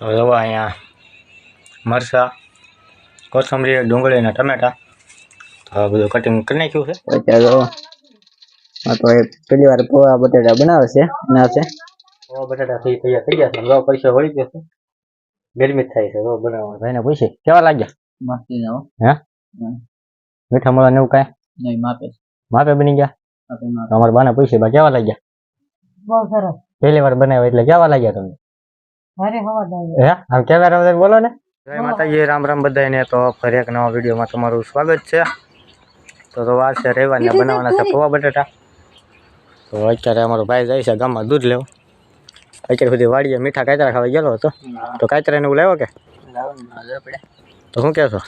તો જો અહીંયા મરચાં કોથમરી ડુંગળી અને ટમેટા. તો આ બધું કટિંગ કરી નાખ્યું છે. અત્યારે તો આ તો એક પહેલી વાર પોવા બટાટા બનાવે છે બનાવશે પોવા બટાટા થઈ તૈયાર થઈ ગયા છે લો પૈસા વળી ગયો છે. ગરમી થાય છે જો બનાવવા. ભાઈને પૂછે કેવા લાગ્યા? મસ્તી હે. મીઠા મળવા ને એવું કાંઈ? નહીં માપે માપે બની ગયા? માપે માપે. તો અમારા પૂછે બા કેવા લાગ્યા? બહુ સરસ. પહેલી વાર બનાવ્યા એટલે કેવા લાગ્યા તમને? હે? આમ કેમેરા અંદર બોલો ને? જય માતાજી રામ રામ બધાને તો ફરી એક નવા વિડીયોમાં તમારું સ્વાગત છે. તો તો વાર છે રવિવારને બનાવવાના છે પૌવા બટાટા. તો અત્યારે અમારો ભાઈ જાય છે ગામમાં દૂધ લેવો. અત્યારે સુધી વાડીએ મીઠા કાતરા ખાવા ગયેલો હતો. તો કાતરા ને એવું લાવ્યો કે? તો શું કહેશો?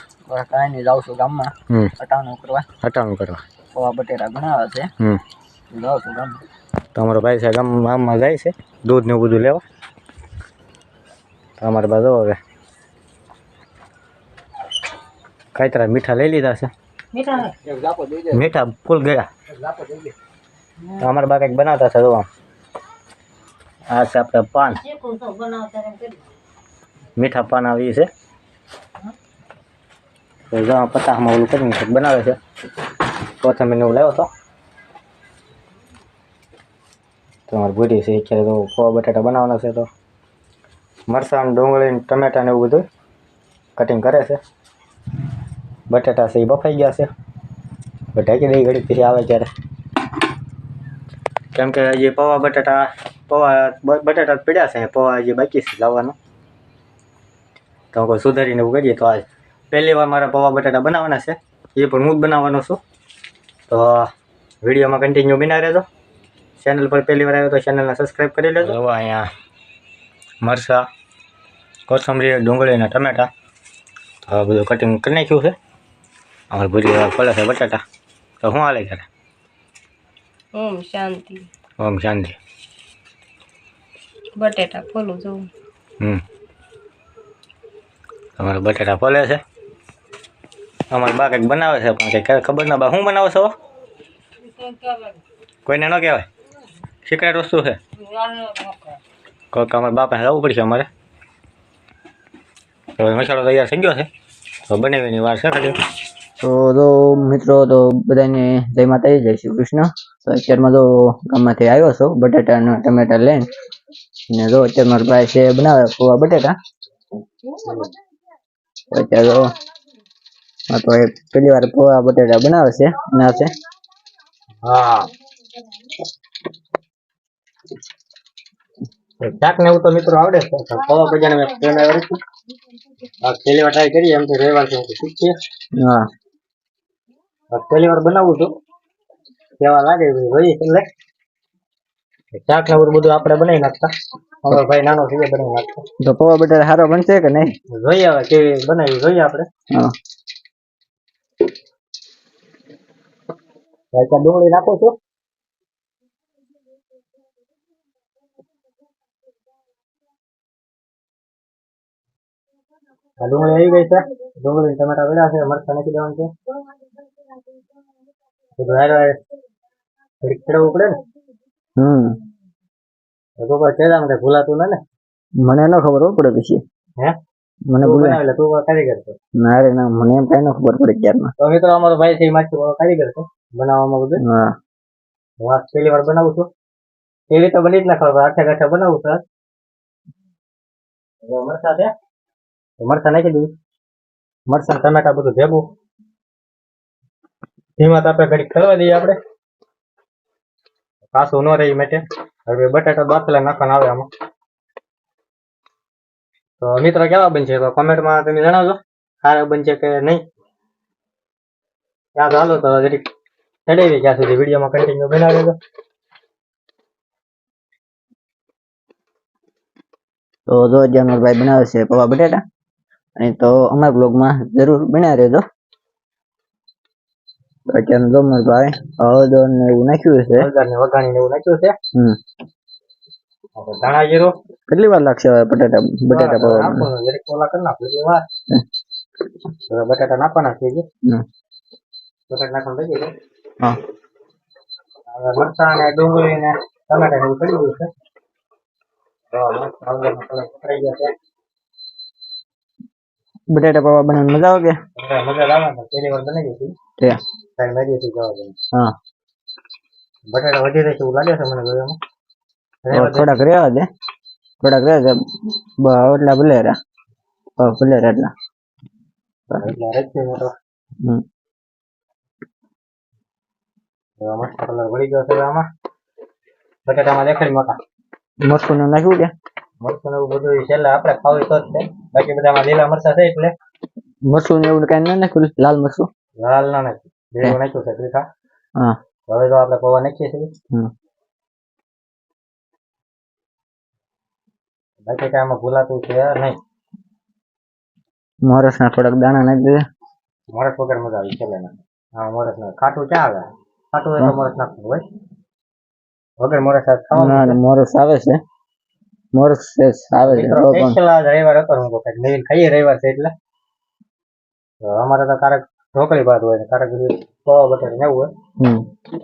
કાંઈ નહીં જાઉં છું ગામમાં. હમ. અટાણું કરવા. હટાણું કરવા. પોવા બટેટા બનાવે છે. હમ. જાઉં છું ગામમાં. તો અમારો ભાઈ છે ગામ ગામમાં જાય છે. દૂધ ને એવું બધું લેવા. અમારે બધો હવે. કાતરા મીઠા લઈ લીધા છે? મીઠા ફૂલ ગયા. અમારે તો બા કંઈક બનાવતા છે જોવા આ છે આપણે પાન. તો મીઠા પાન આવી છે. તો પતાહમાં ઓલું કરીને કંઈક બનાવે છે. કોથમીર ને એવું લાવ્યો હતો તો અમારે ભૂરી છે અત્યારે તો પૌવા બટાટા બનાવવાના છે તો. મરચાં ને ડુંગળી ટમેટાં ને એવું બધું કટિંગ કરે છે. બટાટા છે એ બફાઈ ગયા છે. ઢાંકી દઈ ઘડી પછી આવે ત્યારે. કેમ કે જે પૌવા બટાટા પૌવા બટાટા પડ્યા છે, પૌવા જે બાકી છે લાવવાનું. તો કોઈ સુધારીને એવું કરીએ તો આજ પહેલી વાર મારા પૌવા બટાટા બનાવવાના છે. એ પણ હું જ બનાવવાનો છું. તો વિડીયોમાં કન્ટિન્યુ બિના રહેજો. ચેનલ પર પહેલી વાર આવ્યો તો ચેનલને સબસ્ક્રાઈબ કરી લેજો. અહીંયા મરચાં કોથમરી ડુંગળી અને ટમેટા. તો આ બધું કટિંગ કરી નાખ્યું છે. અમારે ભૂરી પડે છે બટાટા. તો શું હાલે કરે ઓમ શાંતિ. ઓમ શાંતિ. બટેટા ફોલું જોઉં હમ. તમારે બટાટા ફોલે છે? અમારે બા કંઈક બનાવે છે પણ કંઈક ખબર ના બા શું બનાવો છો? કોઈને ન કહેવાય. સિક્રેટ વસ્તુ છે. કોઈક અમારે બાપાને પડશે અમારે. તો હવે મસાલો તૈયાર થઈ ગયો છે. તો બનાવીની વાર છે ખાલી તો તો મિત્રો તો બધાને જય માતાજી જય શ્રી કૃષ્ણ. તો અત્યારમાં તો ગામમાંથી આવ્યો છું બટાટા અને ટમેટા લઈને. ને જો અત્યારે મારો ભાઈ છે બનાવે પૌવા બટેટા. અત્યારે તો હા તો એક પહેલી વાર પોવા બટેટા બનાવે છે બનાવશે હા. શાક ને એવું તો મિત્રો આવડે છે. પૌવા ભજીયાને મેં આવી હતી. આ પહેલી વાર ટ્રાય કરીએ એમ તો રવિવાર છે ઠીક છે. હા. આ પહેલી વાર બનાવું છું. કેવા લાગે ભાઈ જોઈએ એટલે શાક ને બધું બધું આપણે બનાવી નાખતા. અમારો ભાઈ નાનો છે બનાવી નાખતા. તો પવા બટેટા સારો બનશે કે નહીં? જોઈએ હવે કેવી બનાવી જોઈએ આપણે. હા. ડુંગળી નાખો છો. ડુંગળી આવી ગઈ છે. ડુંગળી ટમેટા પડ્યા છે. મરચાં નાખી દેવાનું છે. બધું હારે હારે ઘડીક ખેડવવું પડે ને. હમ. તો કોઈ કઈ ભૂલાતું ને મને ન ખબર હો પડે પછી. હે? મને તું ભૂલે. બનાવે એટલે તું કારીગર છે. ના રે ના મને એમ કઈ ન ખબર પડે તો મિત્રો અમારો ભાઈ છે માછી વાળો કારીગર છે. બનાવવામાં બધું. હા. હું આ પહેલી વાર બનાવું છું. એ તો બની જ ના ખબર આઠે ગાંઠે બનાવું છું. મરચાં છે. મરચાં નાખી દઈએ. મરચાં ટમેટા બધું ભેગું. ધીમા તાપે ઘડી કરવા દઈએ આપણે. કાસું ન રહી માટે. હવે બટાટા બાફેલા નાખવાના આવે આમાં. તો મિત્રો કેવા બનશે? તો કોમેન્ટમાં તમે જણાવજો. સારા બનશે કે નહીં? ત્યાં ચાલો તો જરીક ચડાવી ત્યાં સુધી વિડીયોમાં કન્ટિન્યુ બનાવી દો તો જો અત્યારે મારો ભાઈ બનાવે છે પૌવા બટેટા? અને તો અમારા બ્લોગમાં જરૂર બન્યા રહેજો. તો અત્યારે મારો ભાઈ હળદર ને એવું નાખ્યું છે હળદર ને એવું નાખ્યું છે હમ. ધાણા જીરો. કેટલી વાર લાગશે હવે બટાટા બટાટા પૌવા? જરીક ઓલા કરી નાખો એટલે વાર. બટાટા નાખવાના છે જે હમ. બટાટા નાખવાનું થઈ ગયું હા. મરચાં ને ડુંગળી ને ટમેટા ને એવું પડી ગયું છે. તો મસ્ત હળદરનો કલર પકડાઈ ગયા છે. બટેટા પૌવા બનાવવાની મજા આવે કે? મજા આવે પહેલી વાર બનાવી હતી. તે સાઈડ લાગી હતી જવા. હા. બટાટા વધી રહેશે એવું લાગે છે મને હવે થોડાક રહેવા દે. થોડાક રહે છે એટલા ભલે રહ્યા ભલે રહ્યા એટલા. મોટો. હમ. મસ્ત કલર વળી ગયો છે આમાં બટાટામાં દેખાય મોટા. ને નાખ્યું કે? મરચું ને એવું બધું છેલ્લે આપણે ખાવું તો જ છે. બાકી બધામાં લીલા મરચા છે એટલે. મરચું ને એવું કઈ ના નાખ્યું લાલ મરચું? લાલ ના નાખ્યું. છે તીખા હા. હવે તો આપણે પૌવા નાખીએ છીએ. બાકી કઈ આમાં ભૂલાતું છે નહીં. મોરસ ના થોડાક દાણા નાખી દે મોરસ વગર મજા આવી છે હા મોરસ ના ખાટું ક્યાં આવે? ખાટું હોય તો મોરસ નાખવું હોય. વગર મોરસ ખાવાનું મોરસ આવે છે. મોરસ છે, આવે છે તો પણ રવિવાર હતો હું કહું નવીન ખાઈએ રવિવાર છે એટલે. અમારે તો કારક ઢોકળી ભાત હોય કારક પૌવા બટાટા એવું હોય.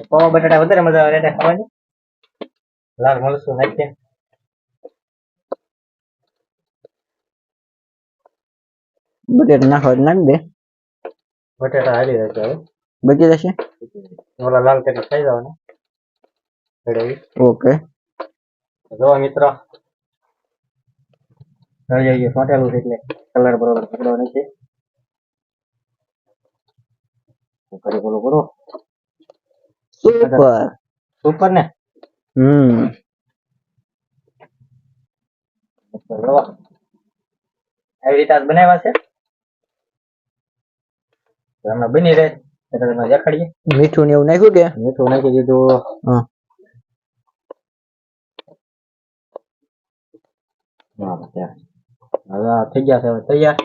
પૌવા બટાટા વધારે મજા આવે રેટા ખાવાની. લાલ મરચું નાખીએ. બટેટા નાખવા નાખી દે. બટેટા હાલી જશે હવે. બચી જશે? ઓલા લાલ કરી ખાઈ જવાના. ઓકે. જો મિત્રો થઈ જઈએ સોટેલું છે એટલે કલર બરોબર પકડો નથી કરી બોલો કરો સુપર સુપર ને હમ જો આવી રીતે આજ બનાવ્યા છે તો હમણાં બની રહે એટલે તમે દેખાડીએ મીઠું ને એવું નાખ્યું કે મીઠું નાખી દીધું હા હા, ત્યાં. હવે આ થઈ ગયા છે હવે તૈયાર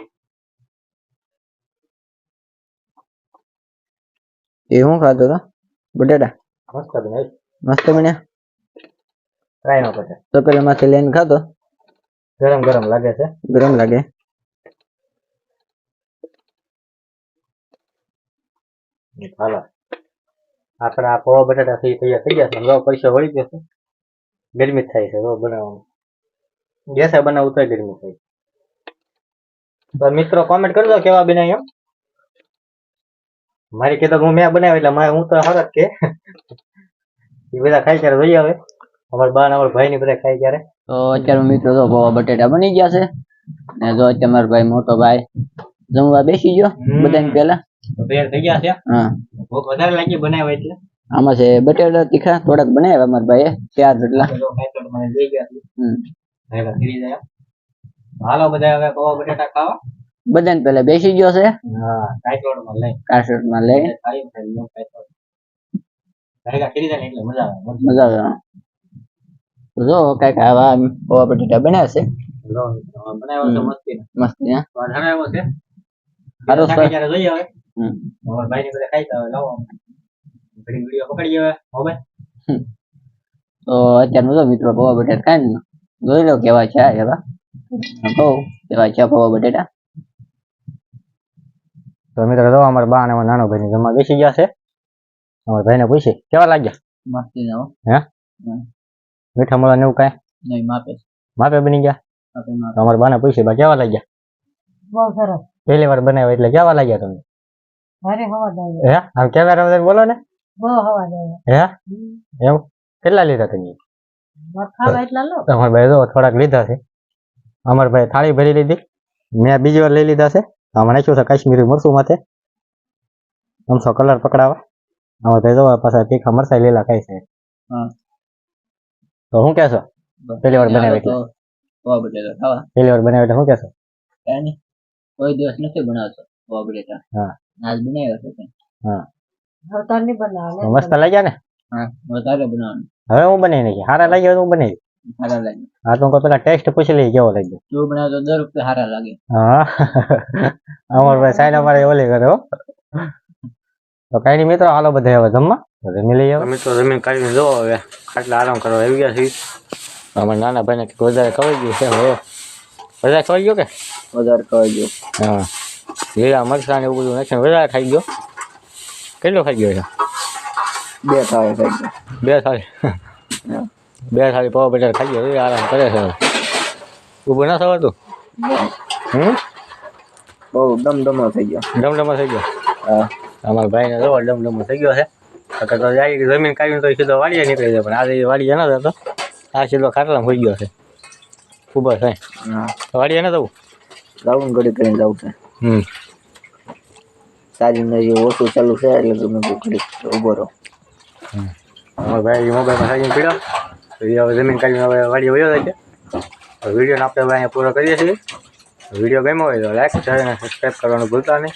એ શું ખાતો હતો બટેટા મસ્ત બનાવી મસ્ત બન્યા ટ્રાય નો કરે તો પેલા માંથી લઈને ખાતો ગરમ ગરમ લાગે છે ગરમ લાગે હાલો આપણે આ પૌવા બટાટા થઈ તૈયાર થઈ ગયા છે હવે પૈસા વળી ગયો છે ગરમી જ થાય છે હવે બનાવવાનું ગેસે બનાવવું તો ગરમી થાય તો મિત્રો કોમેન્ટ કરજો કેવા બનાવી એમ. મારી કીધું હું મેં બનાવી એટલે મારે હું તો હરત કે. એ બધા ખાઈ ત્યારે જોઈએ હવે. અમારા બા અમારા ભાઈ ની બધા ખાઈ ત્યારે. તો અત્યારે મિત્રો તો ભવા બટેટા બની ગયા છે. ને જો અત્યારે મારો ભાઈ મોટો ભાઈ જમવા બેસી ગયો બધા બધાને પેલા તૈયાર થઈ ગયા છે? હા. ભૂખ વધારે લાગી બનાવ્યા એટલે? આમાં છે બટેટા તીખા થોડાક બનાવ્યા અમારા ભાઈએ ચાર જેટલા લઈ ગયા હમ. હાલો બધા હવે પૌવા બટાટા ખાવા. બધાને પેલા બેસી ગયો છે. હા કાઈટોડ લઈ કાસટમાં લઈ ખાઈ ખાઈ નો કાઈટોડ ભેગા કરી જાય એટલે મજા આવે મજા આવે. જો કંઈક આવા પૌવા બટેટા બનાવ્યા છે. બનાવ્યો મસ્તી મસ્ત હા. છે. સારો. થાકી સ્વાદ. જોઈએ હવે હમ. ભાઈ ને બધા ખાઈ તો લાવો ઘડી વીડિયો પકડી હવે હવે તો અત્યારનું મિત્રો પૌવા બટેટા ખાઈ જોઈ લો કેવા છે આ એવા છે પૌવા બટેટા. તો મિત્રો જો અમારા બા અને નાનો ભાઈ જમવા બેસી ગયા છે. અમારા ભાઈને પૂછી કેવા લાગ્યા? મસ્ત હે? મીઠા ને એવું કાંઈ? નહીં માપે માપે બની ગયા? તો અમારા બાને પૂછી બા કેવા લાગ્યા? બહુ સરસ. પહેલી વાર બનાવ્યા એટલે કેવા લાગ્યા તમને? ભારે હવા જાય હે? આમ કેમેરા બોલો ને? બહુ હવા જાય હે? એવું? કેટલા લીધા તમે? અમારા ભાઈ જો થોડાક લીધા છે. અમારા ભાઈ થાળી ભરી લીધી. મેં બીજી વાર લઈ લીધા છે. હમણાં શું છે કાશ્મીરી મરસું માથે. આમસો કલર પકડાવા. અમરભાઈ ભાઈ જો પાછા તીખા મરસા લીલા ખાય છે. તો શું કહેશો? પહેલી વાર બનાવી એટલે. પહેલી વાર બનાવી એટલે શું કહેશો? કોઈ દિવસ નથી બનાવતો પૌવા બટેટા. હા. આજ બનાવ્યો છે હા. બનાવે મસ્ત લાગ્યા ને? હા હવે તારે બનાવવાનું. હવે હું બનાવી નાખી સારા લાગ્યા તો હું બનાવી સારા લાગે હા તો પેલા ટેસ્ટ પૂછી લઈ કેવો લાગ્યો તું બનાવે તો દર વખતે સારા લાગે. હા. અમાર ભાઈ સાઈન અમારે ઓલી કરે હો. તો કઈ નહીં મિત્રો હાલો બધા હવે જમવા. જમી લઈએ મિત્રો રમી કાઢીને જો હવે. ખાટલા આરામ કરવા આવી ગયા છીએ. અમારા નાના ભાઈને કંઈક વધારે ખવાઈ ગયું છે હવે. વધારે ખવાઈ ગયો કે? વધારે ખવાઈ ગયો. હા. લીલા મરચા ને એવું બધું નાખીને વધારે ખાઈ ગયો. કેટલો ખાઈ ગયો છે? બે થાળી ખાઈ ગયો. બે થાળી. બે થાળી પાવ બટાર ખાઈ ગયો આરામ કરે છે ઊભું ના થવાતું હમ? બહુ ડમડમો થઈ ગયો. ડમડમો થઈ ગયો? હા. અમારા ભાઈને જો ડમડમો થઈ ગયો છે. કાકા તો જાય જમીન કાઢીને તો સીધો વાડીએ નીકળી જાય પણ આજે વાડીએ ન જતો. આ સીધો ખાટલામાં હોઈ ગયો છે. ખૂબ જ હા. વાડીએ ન જવું? જવું ઘડી કરીને જવું છે. હમ. સારી નજી ઓછું ચાલુ છે એટલે તમે ઘડી ઊભો રહો. અમારા ભાઈ મોબાઈલમાં સાજીને પીડ્યો હવે જમીન કાઢીને હવે વાડીએ વયો જાય છે. વિડીયોને આપણે હવે અહીંયા પૂરો કરીએ છીએ. વીડિયો ગમ્યો હોય તો લાઈક શેર અને સબસ્ક્રાઈબ કરવાનું ભૂલતા નહીં.